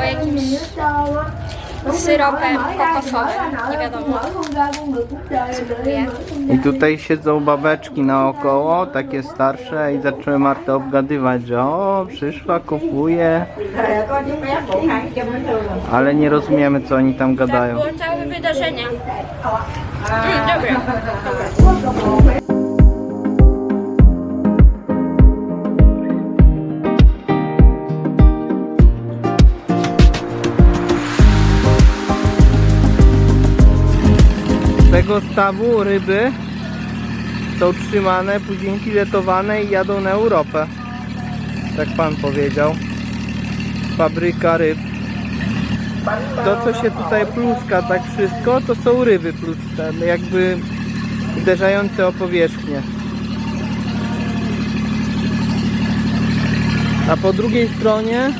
albo jakimś syropem kokosowym, nie wiadomo. Spróbuję. I tutaj siedzą babeczki naokoło, takie starsze i zaczęły Martę obgadywać, że o, przyszła, kupuje, ale nie rozumiemy co oni tam Tak gadają. było całe wydarzenie. Mm, dobra. Tego stawu ryby są trzymane, później filetowane i jadą na Europę. Tak pan powiedział. Fabryka ryb. To co się tutaj pluska tak wszystko, to są ryby pluste, jakby uderzające o powierzchnię. A po drugiej stronie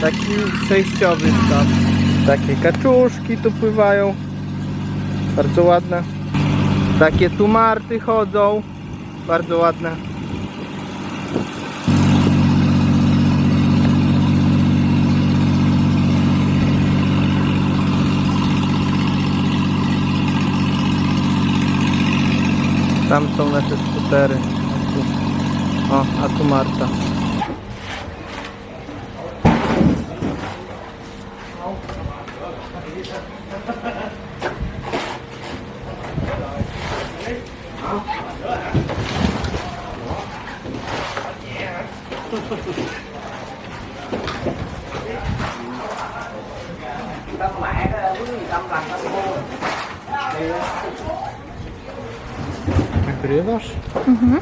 taki przejściowy staw. Takie kaczuszki tu pływają. Bardzo ładne. Takie tu marty chodzą. Bardzo ładne. Tam są nasze skutery. A tu- O, a tu Marta. Nagrywasz? Mhm.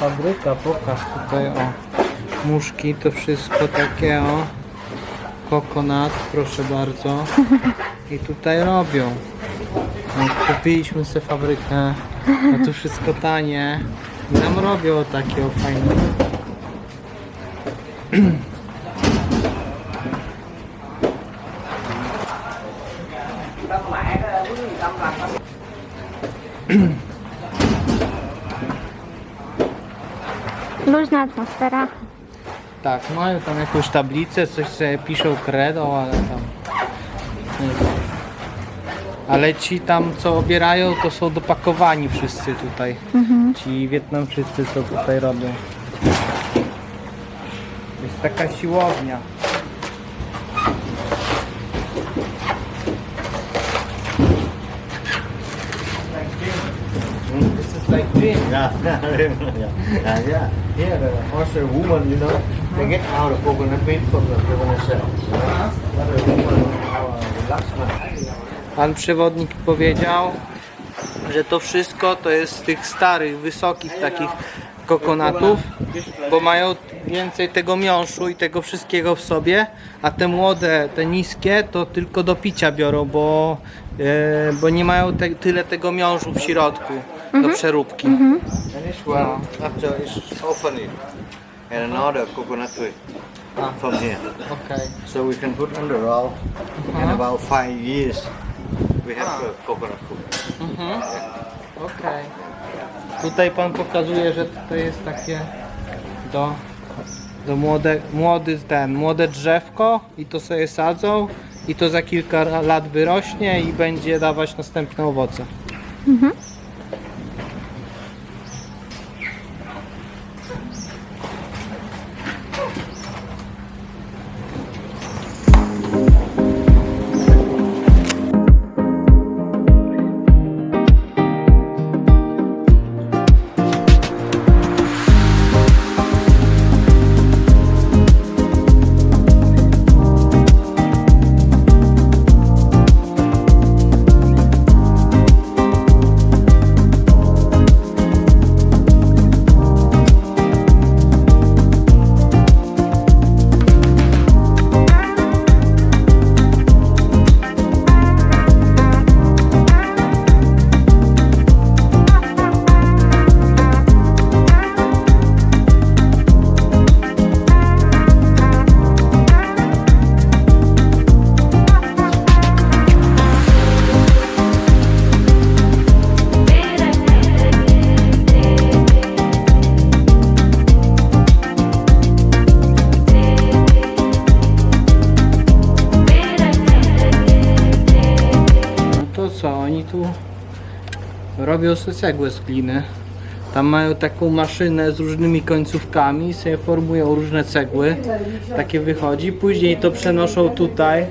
fabryka, pokaż tutaj o muszki, to wszystko takie o kokonat, proszę bardzo. I tutaj robią. No, kupiliśmy sobie fabrykę, no tu wszystko tanie. I nam robią takie o fajne. Luźna atmosfera. Tak, mają tam jakąś tablicę, coś sobie piszą credo, ale tam... Nie wiem. Ale ci tam co obierają to są dopakowani wszyscy tutaj. Ci Wietnamczycy co tutaj robią. Taka siłownia. This like gym. Yeah, yeah, yeah. Here, the also woman, you know, they get out of coconut pit from coconut shell. Pan przewodnik powiedział, że to wszystko to jest z tych starych, wysokich takich kokonatów, bo mają więcej tego miąższu i tego wszystkiego w sobie, a te młode, te niskie to tylko do picia biorą, bo, e, bo nie mają te, tyle tego miąższu w środku do przeróbki. And this one, after is often it. And another coconut tree from here. Okej. So we can put on the roll. In about five years, we have uh, coconut food. Okej. Tutaj pan pokazuje, że to jest takie do, do młode, młody ten, młode drzewko i to sobie sadzą i to za kilka lat wyrośnie i będzie dawać następne owoce. robią sobie cegłę z gliny. Tam mają taką maszynę z różnymi końcówkami sobie formują różne cegły. Takie wychodzi. Później to przenoszą tutaj.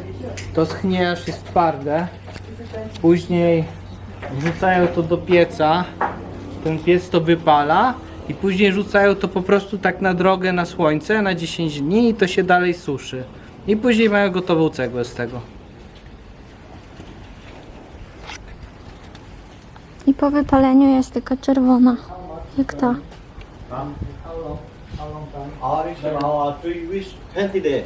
To schnie aż jest twarde. Później wrzucają to do pieca. Ten piec to wypala. I później rzucają to po prostu tak na drogę na słońce na 10 dni i to się dalej suszy. I później mają gotową cegłę z tego. I po wypaleniu jest taka czerwona. Jak ta. About uh, three weeks, 20 days.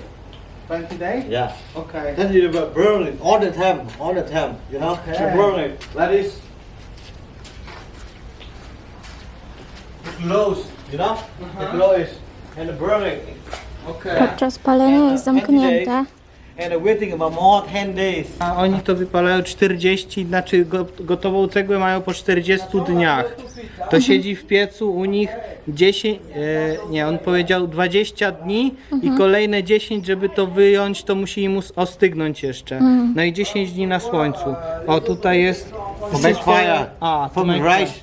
20 days? Yeah. Okay. 20 days but burning all the time, all the time, you know? Okay. To burn it like this. Close, you know? The close and the burning. Okay. Podczas palenia jest zamknięte. And waiting about more 10 days. A oni to wypalają 40, znaczy go, gotową cegłę mają po 40 dniach. To siedzi w piecu u nich 10, e, nie, on powiedział 20 dni i kolejne 10, żeby to wyjąć, to musi im us- ostygnąć jeszcze. No i 10 dni na słońcu. O, tutaj jest make fire. A, to make rice,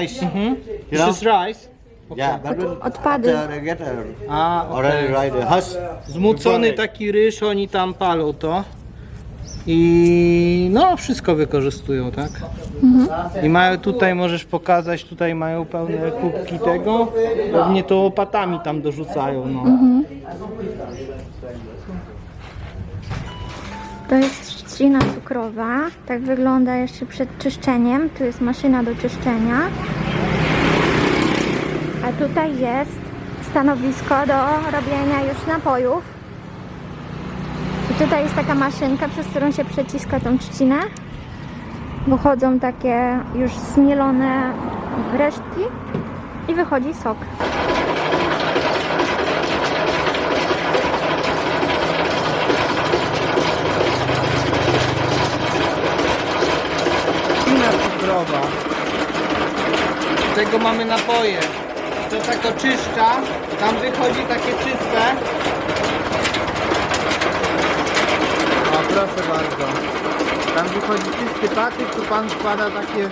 rice. Mhm. You This know? is rice. Yeah, Odpady. after they get A, already okej. right. Zmucony taki ryż, oni tam palą to. I no, wszystko wykorzystują, tak? I mają tutaj, możesz pokazać, tutaj mają pełne kubki tego. Pewnie to łopatami tam dorzucają, no. To jest trzcina cukrowa. Tak wygląda jeszcze przed czyszczeniem. Tu jest maszyna do czyszczenia. Tutaj jest stanowisko do robienia już napojów. I tutaj jest taka maszynka, przez którą się przeciska tą trzcinę. Wychodzą takie już zmielone resztki i wychodzi sok. Trzcina cukrowa. Z tego mamy napoje. To tak oczyszcza, tam wychodzi takie czyste. O, proszę bardzo. Tam wychodzi czysty patyk, tu pan wkłada takie...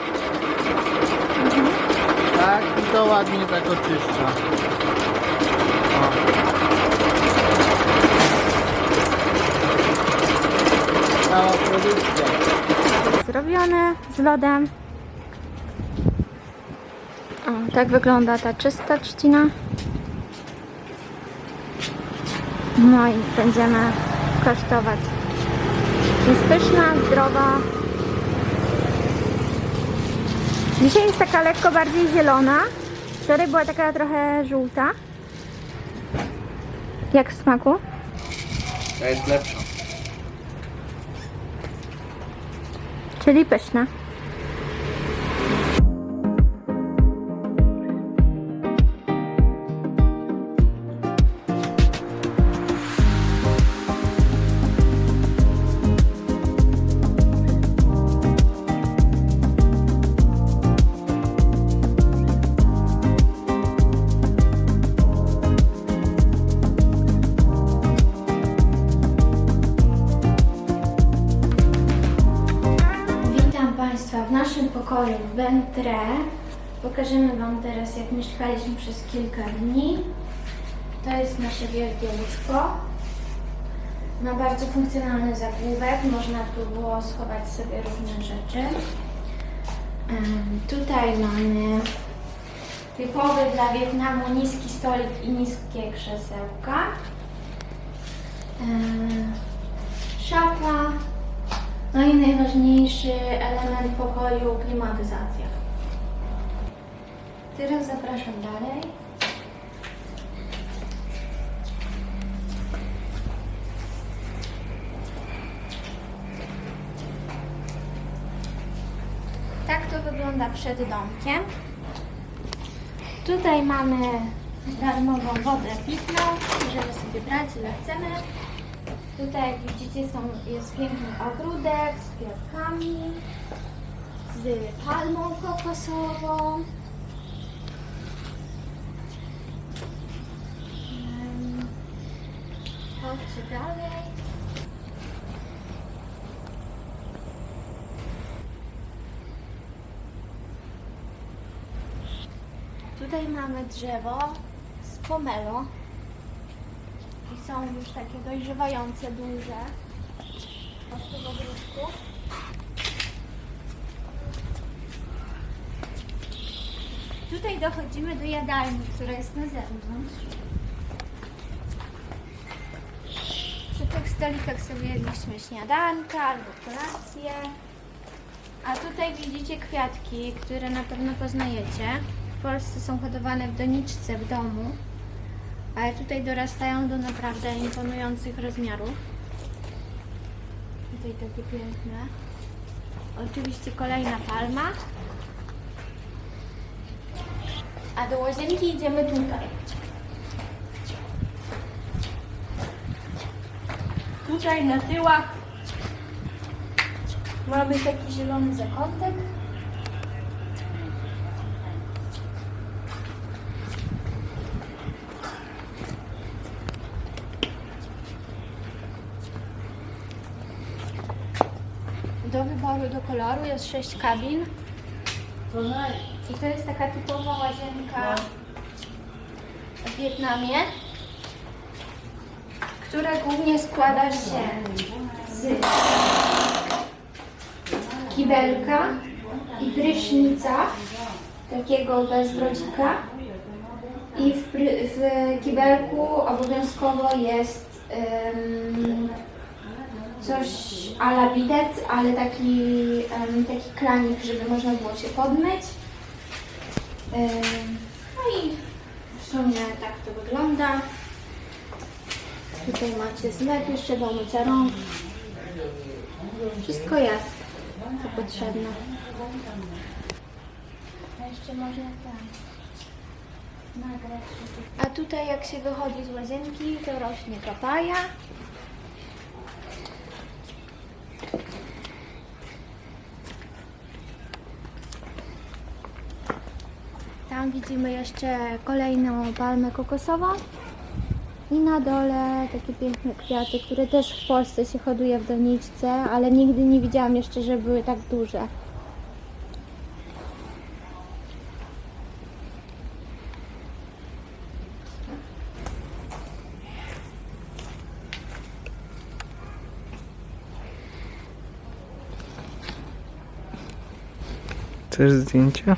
Tak, i to ładnie tak oczyszcza. O. Cała produkcja. Zrobione z lodem. Tak wygląda ta czysta trzcina. No i będziemy kosztować. Jest pyszna, zdrowa. Dzisiaj jest taka lekko bardziej zielona. Wczoraj była taka trochę żółta. Jak w smaku? To jest lepsza. Czyli pyszna. Bentre. Pokażemy Wam teraz, jak mieszkaliśmy przez kilka dni. To jest nasze wielkie łóżko. Ma bardzo funkcjonalny zagłówek. Można tu było schować sobie różne rzeczy. Tutaj mamy typowy dla Wietnamu niski stolik i niskie krzesełka. Em, Szafa, no i najważniejszy element pokoju klimatyzacja. Teraz zapraszam dalej. Tak to wygląda przed domkiem. Tutaj mamy darmową wodę pitną. Możemy sobie brać ile chcemy. Tutaj jak widzicie są, jest piękny ogródek z kwiatkami, z palmą kokosową. Chodźcie dalej. Tutaj mamy drzewo z pomelo. I są już takie dojrzewające, duże. Tego. Tutaj dochodzimy do jadalni, która jest na zewnątrz. Przy tych stolikach sobie jedliśmy śniadanka albo kolację. A tutaj widzicie kwiatki, które na pewno poznajecie. W Polsce są hodowane w doniczce w domu, ale tutaj dorastają do naprawdę imponujących rozmiarów. Tutaj takie piękne. Oczywiście kolejna palma. A do łazienki idziemy tutaj. Tutaj na tyłach mamy taki zielony zakątek. Do wyboru do koloru jest sześć kabin. I to jest taka typowa łazienka w Wietnamie, która głównie składa się z kibelka i prysznica, takiego bez brodzika. I w, w kibelku obowiązkowo jest em, coś a la bidet, ale taki, em, taki kranik, żeby można było się podmyć. Em, no i w sumie tak to wygląda. Tutaj macie zlew jeszcze do mycia rąk. Wszystko jest, co potrzebne. A jeszcze można tam nagrać. A tutaj jak się wychodzi z łazienki, to rośnie papaja. Tam widzimy jeszcze kolejną palmę kokosową. I na dole takie piękne kwiaty, które też w Polsce się hoduje w doniczce, ale nigdy nie widziałam jeszcze, że były tak duże. Chcesz zdjęcia?